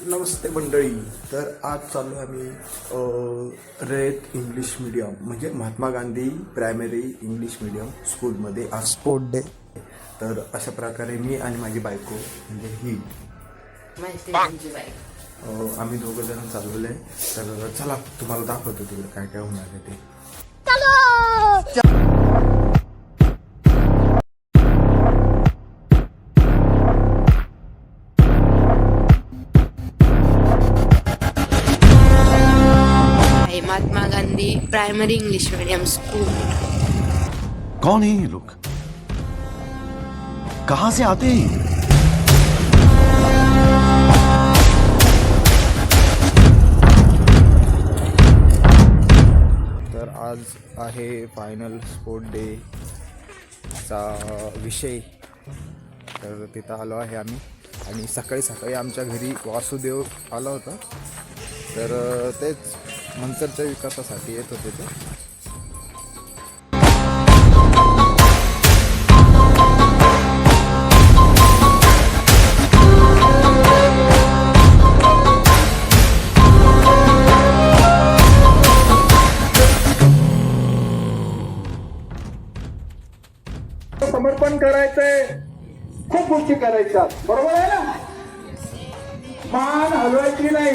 नमस्ते मंडळी तर आज चाललो आहे आम्ही अ, रयत इंग्लिश मीडियम म्हणजे Mahatma Gandhi primary English medium स्कूलमध्ये आज. स्पोर्ट डे तर अशा प्रकारे मी आणि माझी बायको म्हणजे ही. आम्ही दोघं जण चालवले तर चला तुम्हाला दाखवतो तिकडे काय काय होणार आहे ते. प्रायमरी इंग्लिश मीडियम स्कूल कौन है ये लोग? कहां से आते हैं? तर आज आहे फायनल स्पोर्ट डे चा विषय. तर तिथं आलो आहे आम्ही. आणि सकाळी सकाळी आमच्या घरी वासुदेव आला होता. तर तेच. मंचरच्या विकासासाठी येत होते ते. समर्पण करायचंय. खूप गोष्टी करायच्या बरोबर आहे ना? मान हलवायची नाही.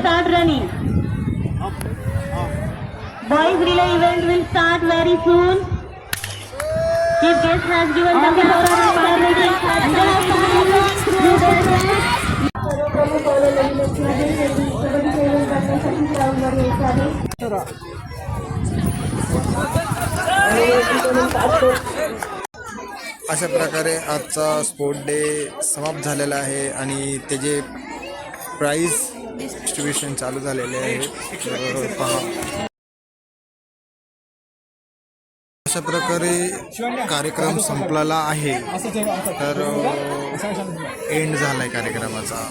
Start running. Boys relay event will start very soon. Guest has given the floor अशा प्रकारे आजचा स्पोर्ट डे समाप्त झालेला आहे आणि त्याचे प्राईज डिस्ट्रीब्युशन चालू झालेले आहे पहा. अशा प्रकारे कार्यक्रम संपलेला आहे. तर एंड झालाय कार्यक्रमाचा.